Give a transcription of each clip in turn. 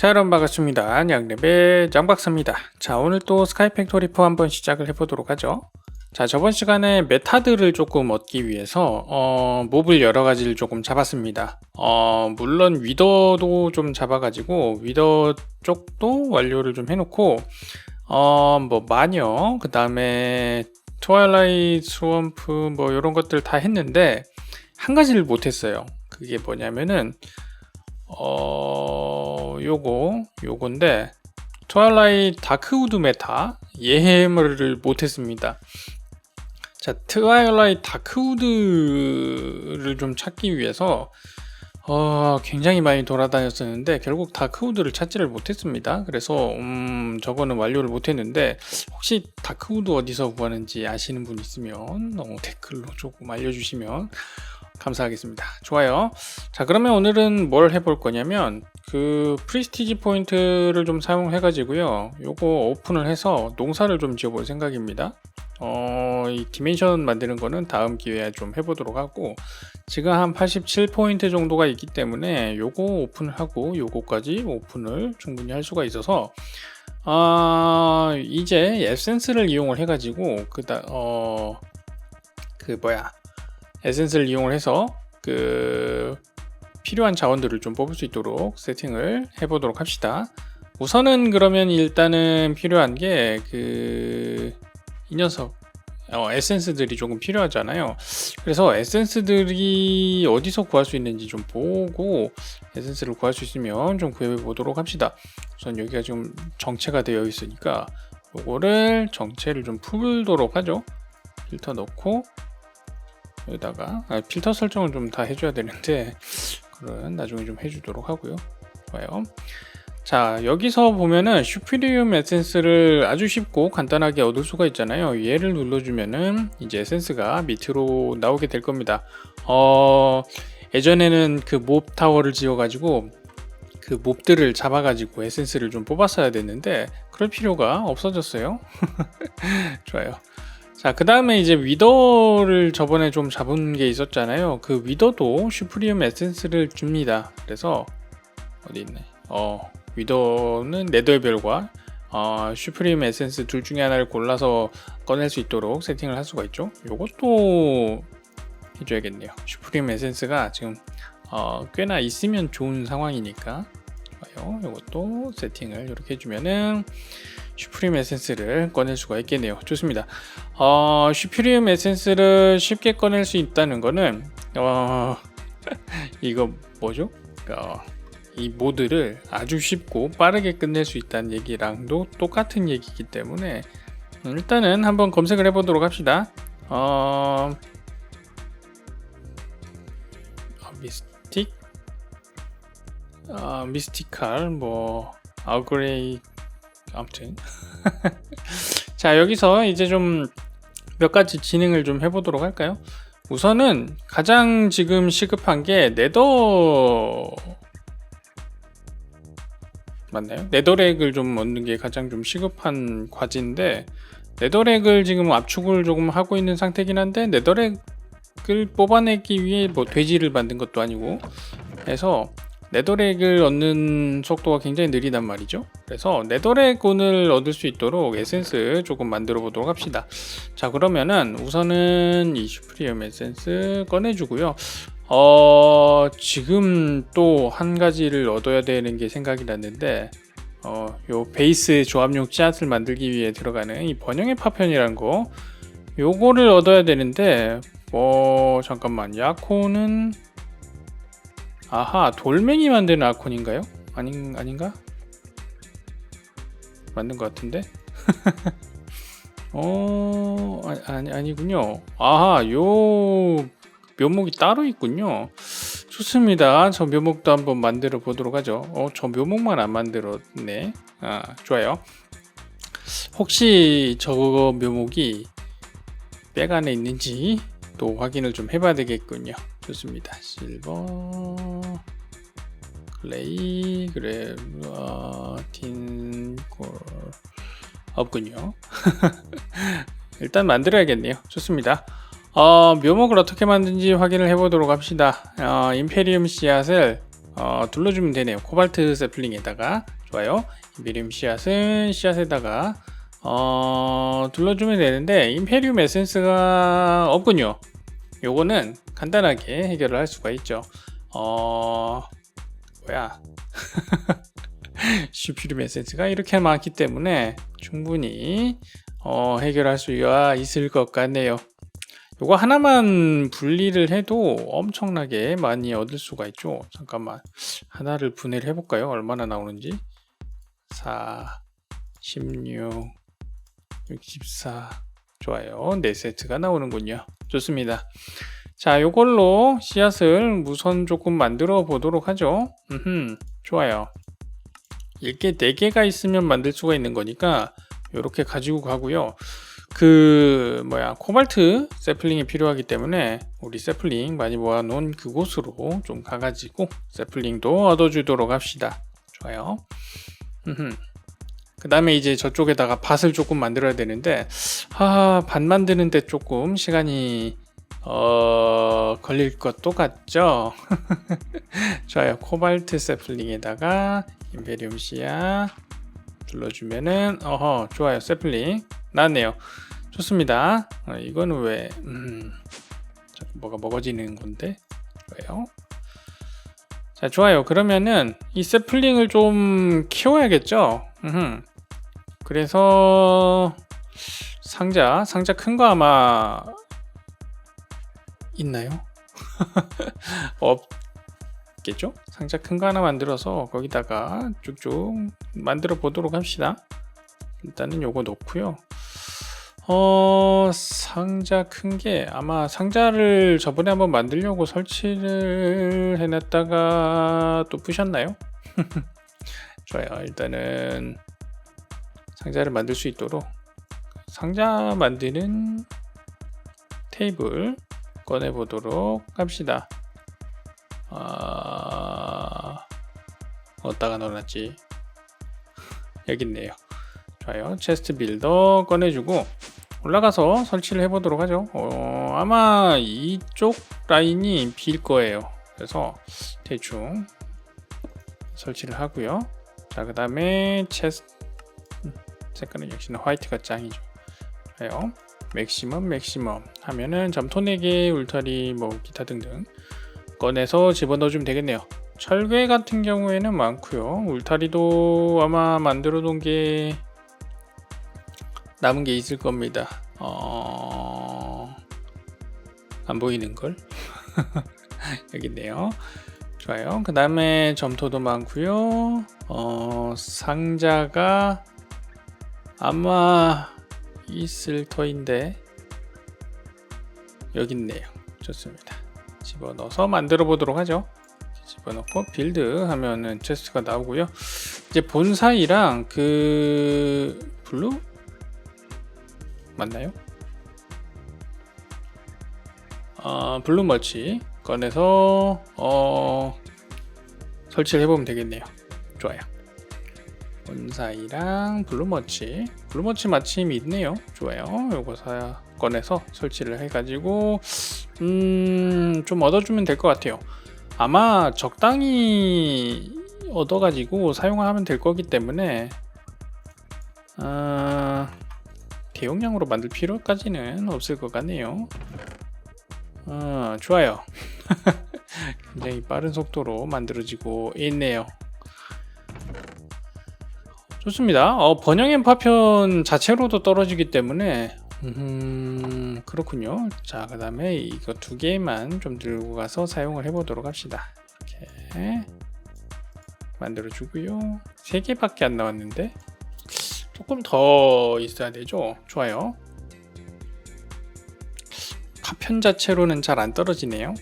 자 여러분 반갑습니다. 양랩의 짱박사입니다. 자 오늘 또 스카이 팩토리 4 한번 시작을 해보도록 하죠. 자 저번 시간에 메타들을 조금 얻기 위해서 어, 몹을 여러 가지를 조금 잡았습니다. 어, 물론 위더도 좀 잡아가지고 위더 쪽도 완료를 좀 해놓고 어, 뭐 마녀 그 다음에 트와일라이트 스왑프 뭐 이런 것들 다 했는데 한 가지를 못했어요. 그게 뭐냐면은 어 요거 요건데 트와일라이트 다크우드 메타 예해를 못했습니다. 자 트와일라이트 다크우드를 좀 찾기 위해서 어, 굉장히 많이 돌아다녔었는데 결국 다크우드를 찾지를 못했습니다. 그래서 음, 저거는 완료를 못했는데 혹시 다크우드 어디서 구하는지 아시는 분 있으면 어, 댓글로 조금 알려주시면 감사하겠습니다. 좋아요. 자 그러면 오늘은 뭘 해볼 거냐면 그 프리스티지 포인트를 좀 사용해 가지고요. 요거 오픈을 해서 농사를 좀 지어 볼 생각입니다. 어, 이 디멘션 만드는 거는 다음 기회에 좀 해보도록 하고 지금 한 87포인트 정도가 있기 때문에 요거 오픈을 하고 요거까지 오픈을 충분히 할 수가 있어서 아 이제 에센스를 이용을 해가지고 그다 어 그 뭐야 에센스를 이용을 해서 그 필요한 자원들을 좀 뽑을 수 있도록 세팅을 해보도록 합시다. 우선은 그러면 일단은 필요한 게 그 이 녀석 어, 에센스들이 조금 필요하잖아요. 그래서 에센스들이 어디서 구할 수 있는지 좀 보고 에센스를 구할 수 있으면 좀 구해 보도록 합시다. 우선 여기가 지금 정체가 되어 있으니까 요거를 정체를 좀 풀도록 하죠. 필터 넣고 여기다가 아, 필터 설정을 좀 다 해줘야 되는데 그런 나중에 좀 해주도록 하고요. 좋아요. 자 여기서 보면은 슈피리움 에센스를 아주 쉽고 간단하게 얻을 수가 있잖아요 얘를 눌러주면은 이제 에센스가 밑으로 나오게 될 겁니다 어 예전에는 그 몹 타워를 지어 가지고 그 몹들을 잡아 가지고 에센스를 좀 뽑았어야 됐는데 그럴 필요가 없어졌어요 좋아요 자, 그 다음에 이제 위더를 저번에 좀 잡은 게 있었잖아요. 그 위더도 슈프리움 에센스를 줍니다. 그래서, 어디 있네. 어, 위더는 네더별과 어, 슈프림 에센스 둘 중에 하나를 골라서 꺼낼 수 있도록 세팅을 할 수가 있죠. 요것도 해줘야겠네요. 슈프림 에센스가 지금 어, 꽤나 있으면 좋은 상황이니까 좋아요. 요것도 세팅을 이렇게 해주면은 슈프림 에센스를 꺼낼 수가 있겠네요. 좋습니다. 어, 슈프림 에센스를 쉽게 꺼낼 수 있다는 거는 어, 이거 뭐죠? 어, 이 모드를 아주 쉽고 빠르게 끝낼 수 있다는 얘기랑도 똑같은 얘기이기 때문에 일단은 한번 검색을 해보도록 합시다. 어... 어 미스 틱, 어, 미스티칼, 뭐 아그레이, 아무튼 자 여기서 이제 좀 몇 가지 진행을 좀 해보도록 할까요? 우선은 가장 지금 시급한 게 네더 맞나요? 네더렉을 좀 얻는 게 가장 좀 시급한 과제인데 네더렉을 지금 압축을 조금 하고 있는 상태긴 한데 네더렉을 뽑아내기 위해 뭐 돼지를 만든 것도 아니고 해서 네더렉을 얻는 속도가 굉장히 느리단 말이죠. 그래서 네더렉 온을 얻을 수 있도록 에센스 조금 만들어 보도록 합시다. 자 그러면은 우선은 이 슈프리엄 에센스 꺼내주고요. 어, 지금 또 한 가지를 얻어야 되는 게 생각이 났는데, 어, 요 베이스 조합용 씨앗을 만들기 위해 들어가는 이 번영의 파편이라는 거, 요거를 얻어야 되는데, 뭐, 잠깐만, 야코는, 아하, 돌멩이 만드는 아콘인가요? 아닌, 아닌가? 만든 것 같은데? 어, 아니, 아니군요. 아하, 요, 묘목이 따로 있군요. 좋습니다. 저 묘목도 한번 만들어 보도록 하죠. 어, 저 묘목만 안 만들었네. 아, 좋아요. 혹시 저거 묘목이 백 안에 있는지 또 확인을 좀 해봐야 되겠군요. 좋습니다. 실버, 클레이, 그래, 어, 틴골 없군요. 일단 만들어야겠네요. 좋습니다. 어, 묘목을 어떻게 만든지 확인을 해보도록 합시다. 어, 임페리움 씨앗을 어, 둘러주면 되네요. 코발트 세플링에다가 좋아요. 임페리움 씨앗은 씨앗에다가 어, 둘러주면 되는데 임페리움 에센스가 없군요. 요거는 간단하게 해결을 할 수가 있죠. 어, 뭐야? 슈피리움 에센스가 이렇게 많기 때문에 충분히 어, 해결할 수가 있을 것 같네요. 요거 하나만 분리를 해도 엄청나게 많이 얻을 수가 있죠. 잠깐만. 하나를 분해를 해볼까요? 얼마나 나오는지. 4, 16, 64. 좋아요. 4세트가 나오는군요. 좋습니다. 자, 요걸로 씨앗을 무선 조금 만들어 보도록 하죠. 음흠, 좋아요. 이렇게 4개가 있으면 만들 수가 있는 거니까 이렇게 가지고 가고요. 그 뭐야 코발트 세플링이 필요하기 때문에 우리 세플링 많이 모아놓은 그곳으로 좀 가가지고 세플링도 얻어주도록 합시다. 좋아요. 그 다음에 이제 저쪽에다가 밭을 조금 만들어야 되는데 아, 밭 만드는데 조금 시간이 어, 걸릴 것도 같죠? 좋아요. 코발트 세플링에다가 임페리움 씨앗 눌러주면은 어허 좋아요. 세플링 나왔네요. 좋습니다. 어, 이거는 왜 음, 뭐가 먹어지는 건데 왜요? 자 좋아요. 그러면은 이 세플링을 좀 키워야겠죠. 음흠. 그래서 상자 상자 큰 거 아마 있나요? 없겠죠? 상자 큰 거 하나 만들어서 거기다가 쭉쭉 만들어 보도록 합시다. 일단은 요거 놓고요. 어, 상자 큰 게 아마 상자를 저번에 한번 만들려고 설치를 해놨다가 또 부셨나요? 좋아요. 일단은 상자를 만들 수 있도록 상자 만드는 테이블 꺼내 보도록 합시다. 아, 어디다가 넣어놨지? 여기 있네요. 좋아요. 체스트 빌더 꺼내주고 올라가서 설치를 해보도록 하죠. 어, 아마 이쪽 라인이 빌 거예요. 그래서 대충 설치를 하고요. 자, 그 다음에 체스 색깔은 역시나 화이트가 짱이죠. 좋아요. 맥시멈 맥시멈 하면은 점토 4개 울타리 뭐 기타 등등 꺼내서 집어넣어주면 되겠네요. 철괴 같은 경우에는 많고요. 울타리도 아마 만들어 놓은 게 남은 게 있을 겁니다. 어... 안 보이는 걸 여기 있네요. 좋아요. 그 다음에 점토도 많고요. 어, 상자가 아마 있을 터인데 여기 있네요. 좋습니다. 집어넣어서 만들어 보도록 하죠. 집어넣고 빌드 하면은 체스트가 나오고요. 이제 본사이랑 그 블루 맞나요? 어, 블루 머치 꺼내서 어, 설치를 해보면 되겠네요. 좋아요. 본사이랑 블루머치. 블루머치 마침 있네요. 좋아요. 요거 사 꺼내서 설치를 해가지고 음 좀 얻어주면 될 것 같아요. 아마 적당히 얻어가지고 사용하면 될 거기 때문에 어, 대용량으로 만들 필요까지는 없을 것 같네요. 어, 좋아요. 굉장히 빠른 속도로 만들어지고 있네요 좋습니다. 어, 번영의 파편 자체로도 떨어지기 때문에 음, 그렇군요. 자, 그 다음에 이거 두 개만 좀 들고 가서 사용을 해보도록 합시다. 이렇게 만들어 주고요. 세 개밖에 안 나왔는데 조금 더 있어야 되죠. 좋아요. 파편 자체로는 잘 안 떨어지네요.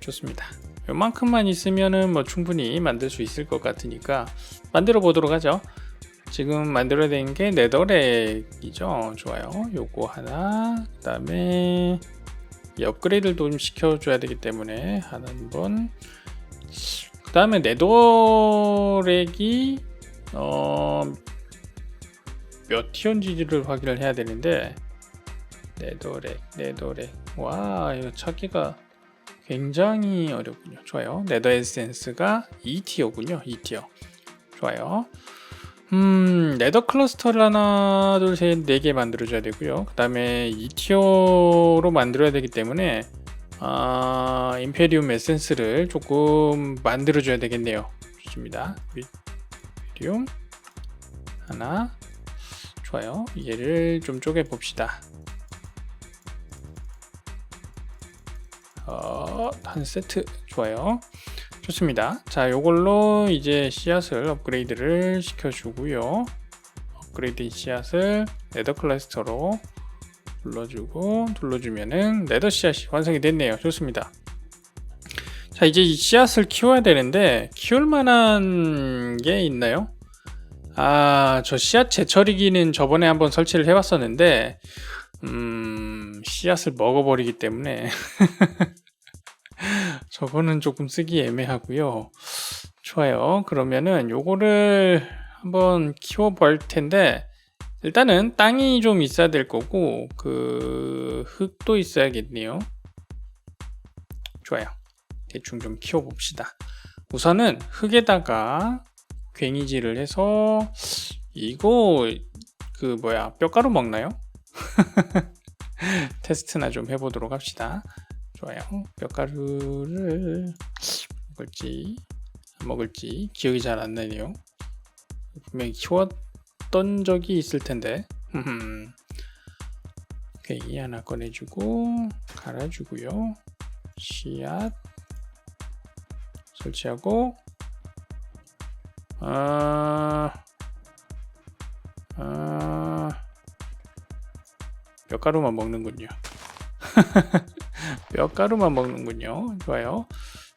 좋습니다. 요만큼만 있으면은 뭐 충분히 만들 수 있을 것 같으니까 만들어 보도록 하죠. 지금 만들어야 되는 게 네더렉이죠. 좋아요. 요거 하나, 그 다음에 업그레이드를 좀 시켜줘야 되기 때문에 하나 한번. 그 다음에 네더렉이 어, 몇 티온지를 확인을 해야 되는데 네더렉, 네더렉. 와, 이거 찾기가 굉장히 어렵군요. 좋아요. 네더 에센스가 2티어군요. 2티어. 좋아요. 음, 네더 클러스터를 하나, 둘, 셋, 네 개 만들어줘야 되고요. 그 다음에 2티어로 만들어야 되기 때문에 아, 임페리움 에센스를 조금 만들어줘야 되겠네요. 좋습니다. 임페리움 하나 좋아요. 얘를 좀 쪼개 봅시다. 어, 한 세트 좋아요. 좋습니다. 자, 요걸로 이제 씨앗을 업그레이드를 시켜주고요. 업그레이드 씨앗을 레더 클러스터로 눌러주고 눌러주면은 레더 씨앗이 완성이 됐네요. 좋습니다. 자, 이제 이 씨앗을 키워야 되는데 키울 만한 게 있나요? 아, 저 씨앗 재처리기는 저번에 한번 설치를 해봤었는데, 음, 씨앗을 먹어버리기 때문에 저거는 조금 쓰기 애매하고요. 좋아요. 그러면은 요거를 한번 키워볼 텐데 일단은 땅이 좀 있어야 될 거고 그 흙도 있어야겠네요. 좋아요. 대충 좀 키워봅시다. 우선은 흙에다가 괭이질을 해서 이거 그 뭐야 뼈가루 먹나요? 테스트나 좀 해보도록 합시다. 좋아요. 뼈가루를 먹을지 안 먹을지 기억이 잘 안 나네요. 분명히 키웠던 적이 있을 텐데. 괭이 하나 꺼내주고 갈아주고요. 씨앗 설치하고 아, 아, 뼈가루만 먹는군요. 뼈가루만 먹는군요. 좋아요.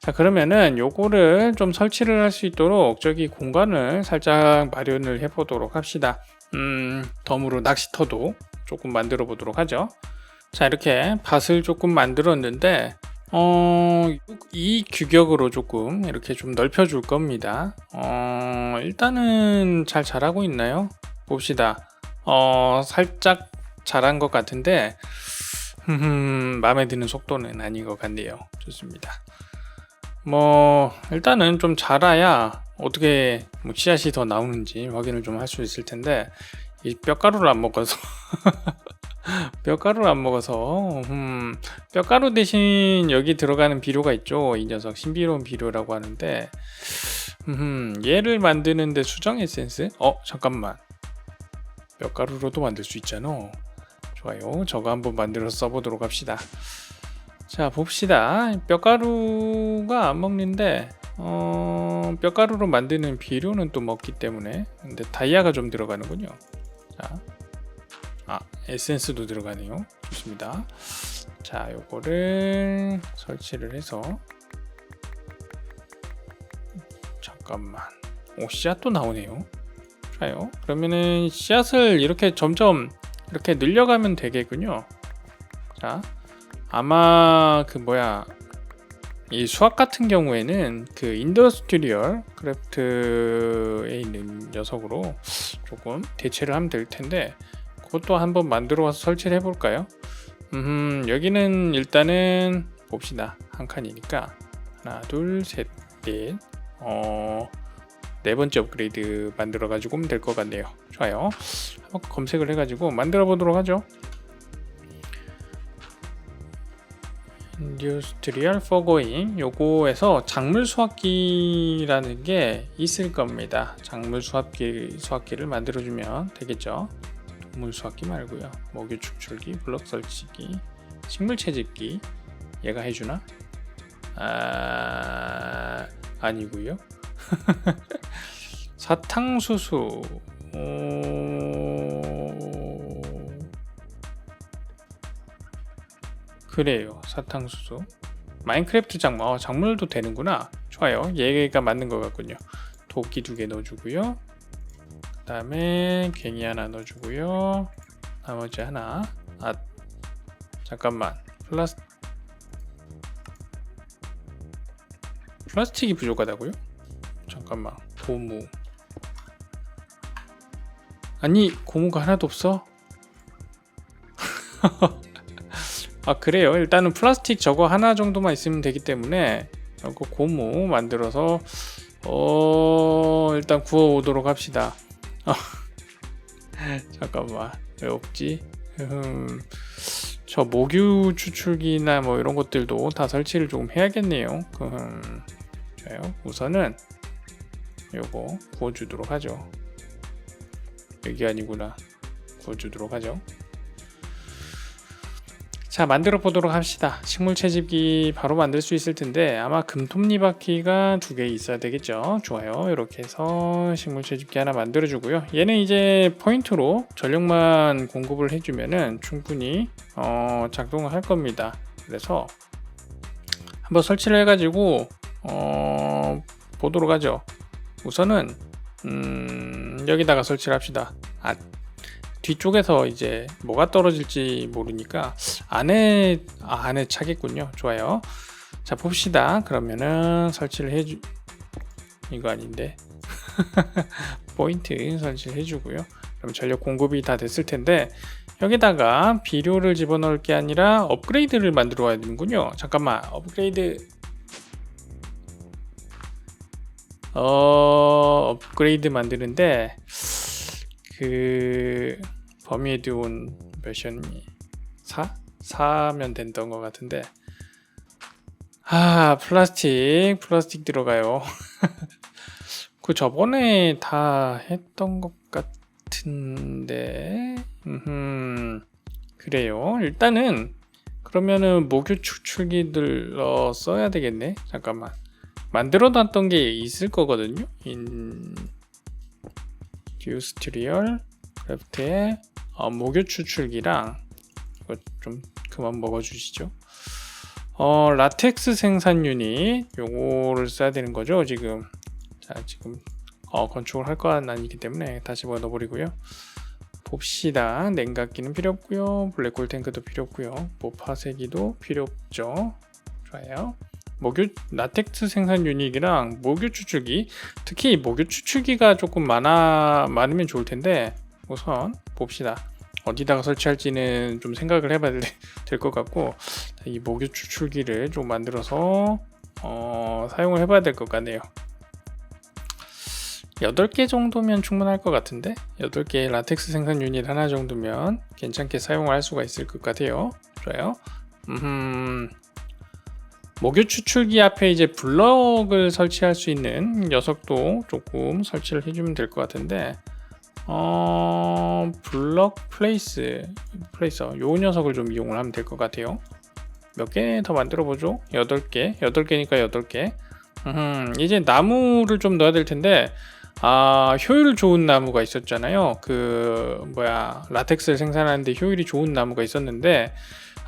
자, 그러면은 요거를 좀 설치를 할 수 있도록 저기 공간을 살짝 마련을 해 보도록 합시다. 음, 덤으로 낚시터도 조금 만들어 보도록 하죠. 자, 이렇게 밭을 조금 만들었는데, 어, 이 규격으로 조금 이렇게 좀 넓혀 줄 겁니다. 어, 일단은 잘 자라고 있나요? 봅시다. 어, 살짝 자란 것 같은데, 흠, 마음에 드는 속도는 아닌 것 같네요. 좋습니다. 뭐, 일단은 좀 자라야 어떻게 뭐 씨앗이 더 나오는지 확인을 좀 할 수 있을 텐데, 이 뼈가루를 안 먹어서. 뼈가루를 안 먹어서 음, 뼈가루 대신 여기 들어가는 비료가 있죠 이 녀석 신비로운 비료라고 하는데 음, 얘를 만드는데 수정 에센스? 어 잠깐만 뼈가루로도 만들 수 있잖아 좋아요 저거 한번 만들어서 써보도록 합시다 자 봅시다 뼈가루가 안 먹는데 어, 뼈가루로 만드는 비료는 또 먹기 때문에 근데 다이아가 좀 들어가는군요 자 아, 에센스도 들어가네요. 좋습니다. 자, 요거를 설치를 해서 잠깐만. 오, 씨앗도 나오네요. 좋아요. 그러면은 씨앗을 이렇게 점점 이렇게 늘려가면 되겠군요. 자, 아마 그 뭐야 이 수학 같은 경우에는 그 인더스트리얼 크래프트에 있는 녀석으로 조금 대체를 하면 될 텐데 그것도 한번 만들어 와서 설치를 해볼까요? 음, 여기는 일단은 봅시다. 한 칸이니까 하나, 둘, 셋, 넷. 어, 네 번째 업그레이드 만들어 가지고 될것 같네요. 좋아요. 한번 검색을 해가지고 만들어 보도록 하죠. 인듀스트리얼 포고잉 요거에서 작물 수확기라는 게 있을 겁니다. 작물 수확기 수확기를 만들어 주면 되겠죠. 동물 수확기 말고요. 먹이 축출기, 블럭 설치기, 식물 채집기 얘가 해주나? 아 아니고요. 사탕수수. 오... 그래요 사탕수수. 마인크래프트 작물 어, 작물도 되는구나. 좋아요. 얘가 맞는 것 같군요. 도끼 두 개 넣어주고요. 그 다음에 갱이 하나 넣어주고요. 나머지 하나. 아 잠깐만. 플라스 플라스틱이 부족하다고요? 잠깐만 고무 아니 고무가 하나도 없어? 아 그래요. 일단은 플라스틱 저거 하나 정도만 있으면 되기 때문에 이거 고무 만들어서 어 일단 구워 오도록 합시다. 어, 잠깐만 왜 없지? 음, 저 모규 추출기나 뭐 이런 것들도 다 설치를 조금 해야겠네요. 음, 좋아요. 우선은 요거 구워주도록 하죠. 여기 아니구나. 구워주도록 하죠. 자 만들어 보도록 합시다 식물 채집기 바로 만들 수 있을 텐데 아마 금톱니 바퀴가 두 개 있어야 되겠죠 좋아요 이렇게 해서 식물 채집기 하나 만들어 주고요 얘는 이제 포인트로 전력만 공급을 해주면은 충분히 어, 작동을 할 겁니다 그래서 한번 설치를 해 가지고 어, 보도록 하죠 우선은 음, 여기다가 설치를 합시다 아, 뒤쪽에서 이제 뭐가 떨어질지 모르니까 안에 아, 안에 차겠군요. 좋아요. 자 봅시다. 그러면은 설치를 해주 이거 아닌데 포인트 설치를 해주고요. 그럼 전력 공급이 다 됐을 텐데 여기다가 비료를 집어넣을 게 아니라 업그레이드를 만들어 와야 되는군요. 잠깐만 업그레이드 어 업그레이드 만드는데 그 버미에듀온 몇이었니? 4? 4면 된던 것 같은데. 아 플라스틱 플라스틱 들어가요. 그 저번에 다 했던 것 같은데. 음 그래요. 일단은 그러면은 목유 추출기들 어, 써야 되겠네. 잠깐만 만들어 놨던 게 있을 거거든요 인 듀스트리얼 크래프트에 어, 목유 추출기랑 좀 그만 먹어 주시죠. 어, 라텍스 생산 유닛 요거를 써야 되는 거죠 지금. 자 지금 어, 건축을 할 건 아니기 때문에 다시 넣어 버리고요. 봅시다. 냉각기는 필요 없고요. 블랙홀 탱크도 필요 없고요. 모파세기도 필요 없죠. 좋아요. 목유 라텍스 생산 유닛이랑 목유 추출기 특히 목유 추출기가 조금 많아 많으면 좋을 텐데 우선 봅시다. 어디다가 설치할지는 좀 생각을 해봐야 될 것 같고 이 목유 추출기를 좀 만들어서 어, 사용을 해봐야 될 것 같네요. 8개 정도면 충분할 것 같은데? 8개의 라텍스 생산 유닛 하나 정도면 괜찮게 사용을 할 수가 있을 것 같아요. 좋아요. 음, 목유 추출기 앞에 이제 블럭을 설치할 수 있는 녀석도 조금 설치를 해주면 될 것 같은데 어 블럭 플레이스 플레이서 요 녀석을 좀 이용을 하면 될 것 같아요. 몇 개 더 만들어 보죠? 8개? 8개니까 8개. 음, 이제 나무를 좀 넣어야 될 텐데 아 효율 좋은 나무가 있었잖아요. 그 뭐야 라텍스를 생산하는데 효율이 좋은 나무가 있었는데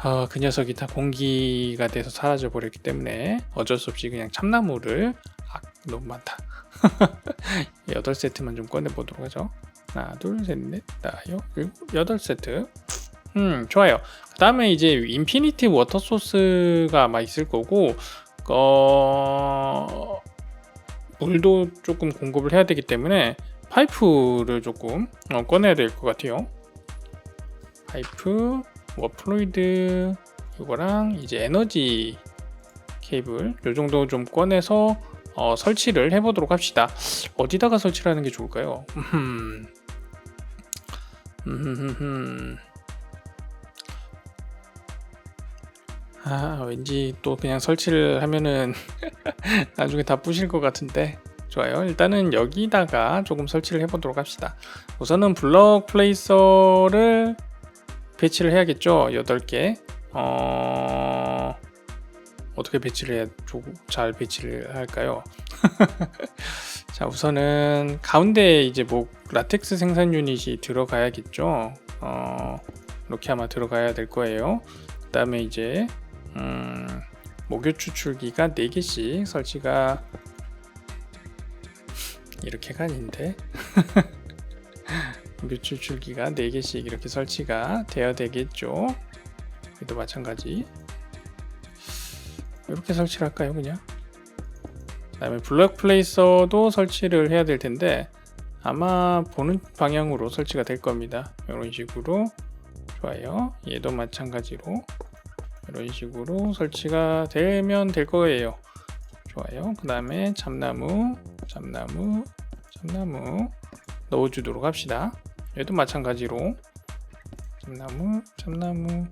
어, 그 녀석이 다 공기가 돼서 사라져 버렸기 때문에 어쩔 수 없이 그냥 참나무를 아 너무 많다. 8세트만 좀 꺼내 보도록 하죠. 하나 둘셋넷 다섯 여덟 세트. 음 좋아요. 그 다음에 이제 인피니티 워터 소스가 아마 있을 거고 어 물도 조금 공급을 해야 되기 때문에 파이프를 조금 어, 꺼내야 될 것 같아요. 파이프 워플로이드 이거랑 이제 에너지 케이블 요 정도 좀 꺼내서 어, 설치를 해보도록 합시다. 어디다가 설치를 하는 게 좋을까요? 아, 왠지 또 그냥 설치를 하면은 나중에 다 부실 것 같은데. 좋아요. 일단은 여기다가 조금 설치를 해보도록 합시다. 우선은 블럭 플레이서를 배치를 해야겠죠. 8개. 어... 어떻게 배치를 해야 잘 배치를 할까요? 자 우선은 가운데 이제 뭐 라텍스 생산 유닛이 들어가야겠죠. 어, 이렇게 아마 들어가야 될 거예요. 그 다음에 이제 음, 목유 추출기가 4개씩 설치가 이렇게가 아닌데 목유 추출기가 4개씩 이렇게 설치가 되어야 되겠죠. 여기도 마찬가지 이렇게 설치를 할까요 그냥 그 다음에 블럭 플레이서도 설치를 해야 될 텐데 아마 보는 방향으로 설치가 될 겁니다 이런 식으로 좋아요 얘도 마찬가지로 이런 식으로 설치가 되면 될 거예요. 좋아요. 그 다음에 참나무, 참나무, 참나무 넣어주도록 합시다. 얘도 마찬가지로 참나무, 참나무,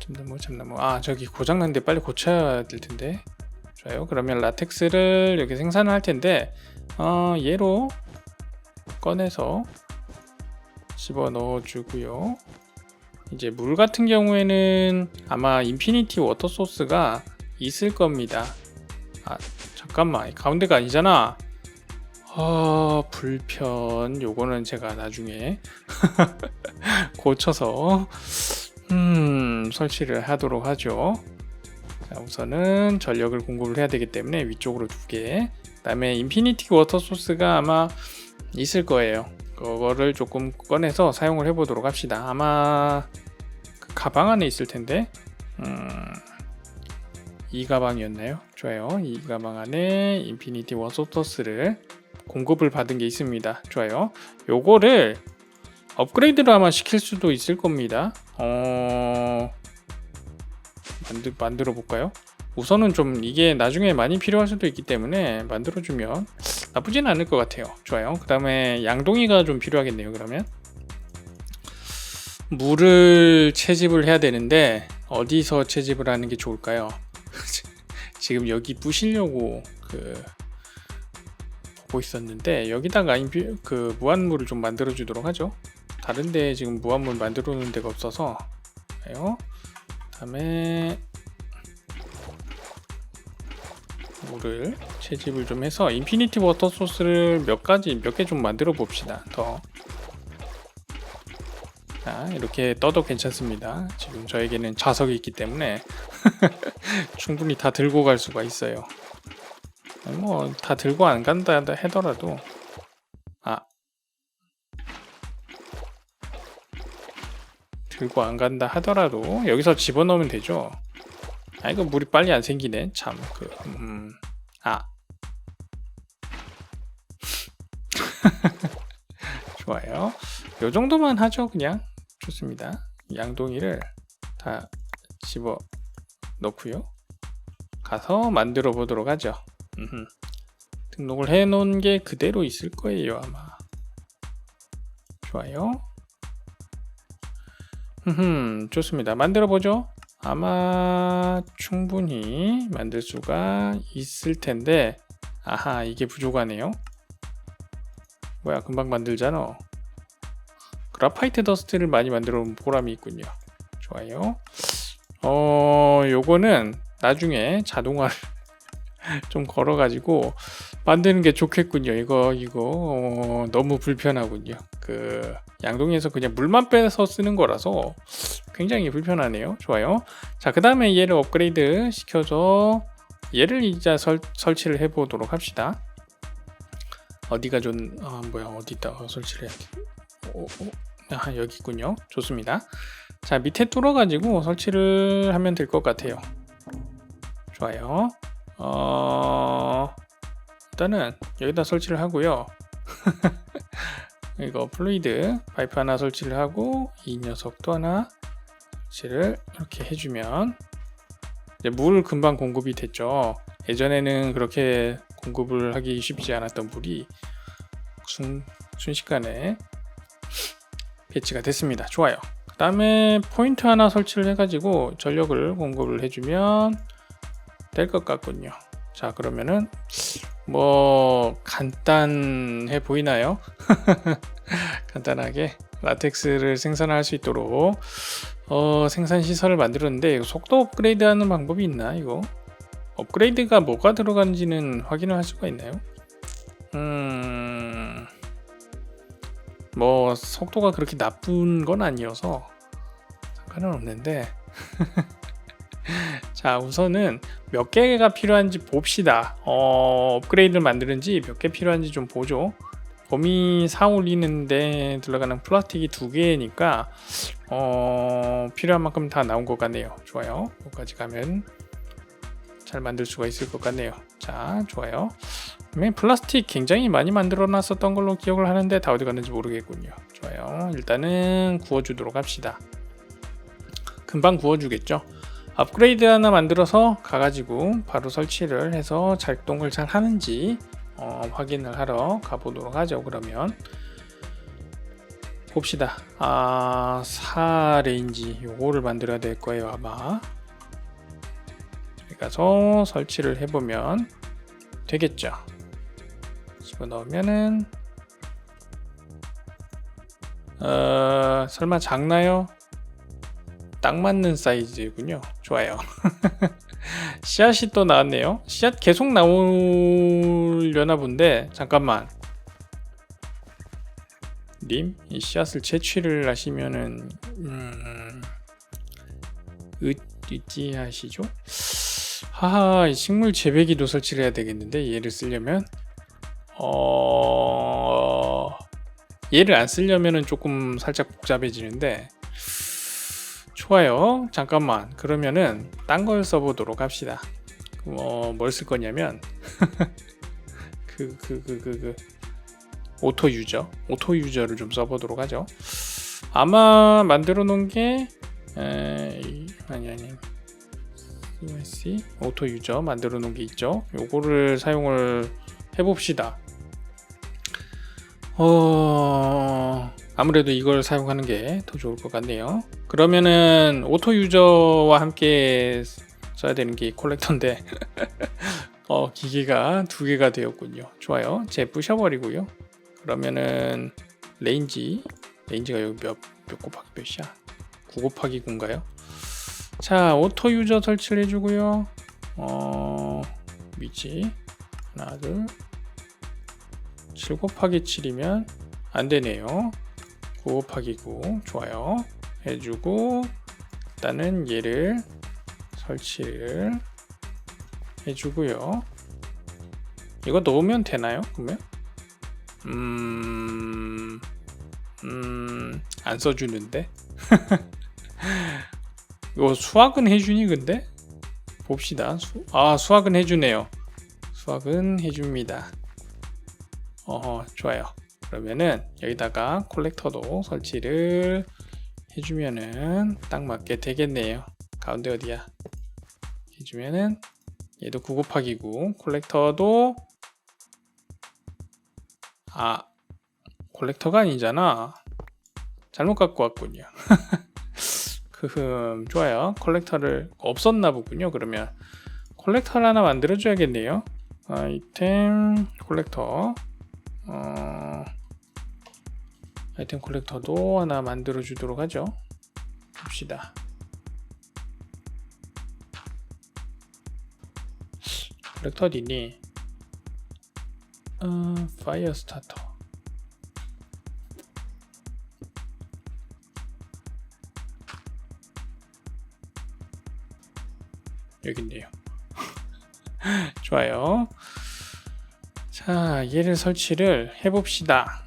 참나무, 참나무. 아 저기 고장났는데 빨리 고쳐야 될 텐데. 좋아요. 그러면 라텍스를 이렇게 생산을 할 텐데 어, 얘로 꺼내서 집어 넣어 주고요. 이제 물 같은 경우에는 아마 인피니티 워터 소스가 있을 겁니다. 아 잠깐만 가운데가 아니잖아. 아 불편 요거는 제가 나중에 고쳐서 음 설치를 하도록 하죠. 자, 우선은 전력을 공급을 해야 되기 때문에 위쪽으로 두 개. 그다음에 인피니티 워터 소스가 아마 있을 거예요. 그거를 조금 꺼내서 사용을 해보도록 합시다. 아마 그 가방 안에 있을 텐데, 음, 이 가방이었나요? 좋아요. 이 가방 안에 인피니티 워소터스를 공급을 받은 게 있습니다. 좋아요. 요거를 업그레이드를 아마 시킬 수도 있을 겁니다. 어, 만들, 만들어 볼까요? 우선은 좀 이게 나중에 많이 필요할 수도 있기 때문에 만들어주면 나쁘진 않을 것 같아요. 좋아요. 그 다음에 양동이가 좀 필요하겠네요. 그러면 물을 채집을 해야 되는데 어디서 채집을 하는 게 좋을까요? 지금 여기 부시려고 그 보고 있었는데 여기다가 인피, 그 무한물을 좀 만들어 주도록 하죠. 다른데 지금 무한물 만들어 놓은 데가 없어서 요 다음에 물을 채집을 좀 해서 인피니티 워터 소스를 몇 가지 몇 개 좀 만들어 봅시다. 더. 자, 이렇게 떠도 괜찮습니다. 지금 저에게는 자석이 있기 때문에 충분히 다 들고 갈 수가 있어요. 뭐 다 들고 안 간다 하더라도. 아. 들고 안 간다 하더라도 여기서 집어넣으면 되죠. 아 이거 물이 빨리 안 생기네. 참그 음, 아. 좋아요. 요 정도만 하죠 그냥. 좋습니다. 양동이를 다 집어 넣고요. 가서 만들어 보도록 하죠 등록을 해 놓은 게 그대로 있을 거예요 아마. 좋아요. 흠 좋습니다. 만들어 보죠. 아마 충분히 만들 수가 있을 텐데. 아하 이게 부족하네요. 뭐야 금방 만들잖아. 그라파이트 더스트를 많이 만들어 온 보람이 있군요. 좋아요. 어 요거는 나중에 자동화를 좀 걸어 가지고 만드는 게 좋겠군요 이거 이거 어, 너무 불편하군요 그 양동이에서 그냥 물만 빼서 쓰는 거라서 굉장히 불편하네요. 좋아요. 자, 그 다음에 얘를 업그레이드 시켜서 얘를 이제 설, 설치를 해보도록 합시다. 어디가 좀, 아, 뭐야, 어디다가 설치를 해야 돼? 오, 오. 아, 여기 있군요. 좋습니다. 자, 밑에 뚫어가지고 설치를 하면 될 것 같아요. 좋아요. 어, 일단은 여기다 설치를 하고요. 이거 플루이드 파이프 하나 설치를 하고 이 녀석도 하나 설치를 이렇게 해주면 이제 물 금방 공급이 됐죠. 예전에는 그렇게 공급을 하기 쉽지 않았던 물이 순, 순식간에 배치가 됐습니다. 좋아요. 그 다음에 포인트 하나 설치를 해가지고 전력을 공급을 해주면 될 것 같군요. 자 그러면은 뭐 간단해 보이나요? 간단하게 라텍스를 생산할 수 있도록 어, 생산 시설을 만들었는데 속도 업그레이드 하는 방법이 있나 이거? 업그레이드가 뭐가 들어가는지는 확인을 할 수가 있나요? 음... 뭐 속도가 그렇게 나쁜 건 아니어서 상관은 없는데 자 우선은 몇 개가 필요한지 봅시다 어, 업그레이드를 만드는지 몇 개 필요한지 좀 보죠 범위 사 올리는데 들어가는 플라스틱이 두 개니까 어, 필요한 만큼 다 나온 것 같네요. 좋아요. 여기까지 가면 잘 만들 수가 있을 것 같네요. 자, 좋아요. 플라스틱 굉장히 많이 만들어 놨었던 걸로 기억을 하는데 다 어디 갔는지 모르겠군요. 좋아요. 일단은 구워주도록 합시다. 금방 구워주겠죠. 업그레이드 하나 만들어서 가가지고 바로 설치를 해서 작동을 잘 하는지 어, 확인을 하러 가보도록 하죠. 그러면 봅시다. 아, 4 레인지 요거를 만들어야 될 거예요, 아마. 여기 가서 설치를 해보면 되겠죠. 집어넣으면은 어, 설마 작나요? 딱 맞는 사이즈군요. 좋아요. 씨앗이 또 나왔네요. 씨앗 계속 나오려나 본데 잠깐만. 님, 이 씨앗을 채취를 하시면은 음, 으, 으찌하시죠? 하하, 이 식물 재배기도 설치를 해야 되겠는데 얘를 쓰려면 어 얘를 안 쓰려면은 조금 살짝 복잡해지는데 좋아요. 잠깐만. 그러면은 딴 걸 써보도록 합시다. 어, 뭘 쓸 거냐면 그 그 그 그 그 오토 유저, 오토 유저를 좀 써보도록 하죠. 아마 만들어 놓은 게 에, 이- 아니 아니 CYC 오토 유저 만들어 놓은 게 있죠. 요거를 사용을 해봅시다. 어 아무래도 이걸 사용하는 게 더 좋을 것 같네요. 그러면은 오토 유저와 함께 써야 되는 게 콜렉터인데 어 기계가 두 개가 되었군요. 좋아요. 제 부셔버리고요. 그러면은 레인지 레인지가 여기 몇, 몇 곱하기 몇이야? 9 곱하기 9인가요? 자 오토 유저 설치를 해주고요. 어 위치 하나 둘7 곱하기 7이면 안 되네요. 9 곱하기 9 좋아요. 해주고 일단은 얘를 설치를 해주고요. 이거 넣으면 되나요? 그러면? 음, 음, 안 써주는데. 이거 수학은 해주니 근데 봅시다. 수, 아 수학은 해주네요. 수학은 해줍니다. 어 좋아요. 그러면은 여기다가 콜렉터도 설치를 해주면은 딱 맞게 되겠네요. 가운데 어디야? 해주면은 얘도 9 곱하기 9 콜렉터도 아 콜렉터가 아니잖아. 잘못 갖고 왔군요. 크흠 좋아요. 콜렉터를 없었나 보군요. 그러면 콜렉터를 하나 만들어 줘야겠네요. 아이템 콜렉터 어, 아이템 콜렉터도 하나 만들어 주도록 하죠. 봅시다. 콜렉터 어디니? 어, 파이어 스타터. 있네요. 좋아요. 자, 얘를 설치를 해봅시다.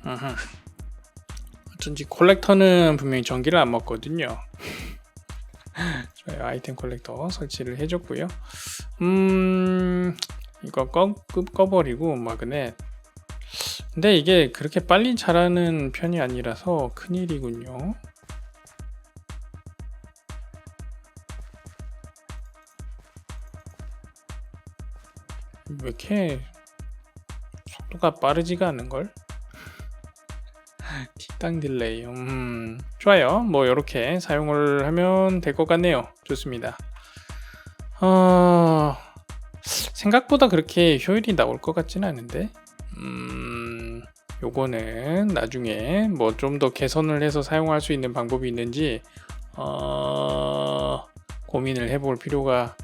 어쩐지 콜렉터는 분명히 전기를 안 먹거든요. 좋아요. 아이템 콜렉터 설치를 해줬고요. 음, 이거 꺼, 끄- 꺼버리고 마그넷. 근데 이게 그렇게 빨리 자라는 편이 아니라서 큰일이군요. 왜 이렇게 속도가 빠르지가 않은 걸? 틱당 딜레이. 음, 좋아요. 뭐 이렇게 사용을 하면 될 것 같네요. 좋습니다. 어, 생각보다 그렇게 효율이 나올 것 같지는 않은데. 음, 요거는 나중에 뭐 좀 더 개선을 해서 사용할 수 있는 방법이 있는지 어, 고민을 해볼 필요가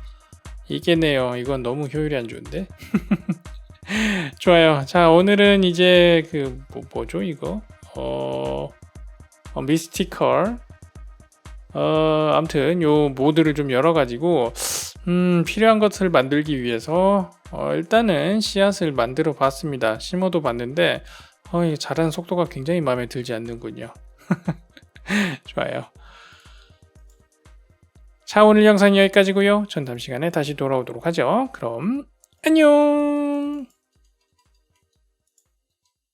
있겠네요. 이건 너무 효율이 안 좋은데. 좋아요. 자, 오늘은 이제 그 뭐, 뭐죠 이거? 어, 어 미스티컬. 어, 아무튼 요 모드를 좀 열어 가지고 음, 필요한 것을 만들기 위해서 어, 일단은 씨앗을 만들어 봤습니다. 심어도 봤는데 어, 이 자라는 속도가 굉장히 마음에 들지 않는군요. 좋아요. 자, 오늘 영상 여기까지고요. 전 다음 시간에 다시 돌아오도록 하죠. 그럼 안녕.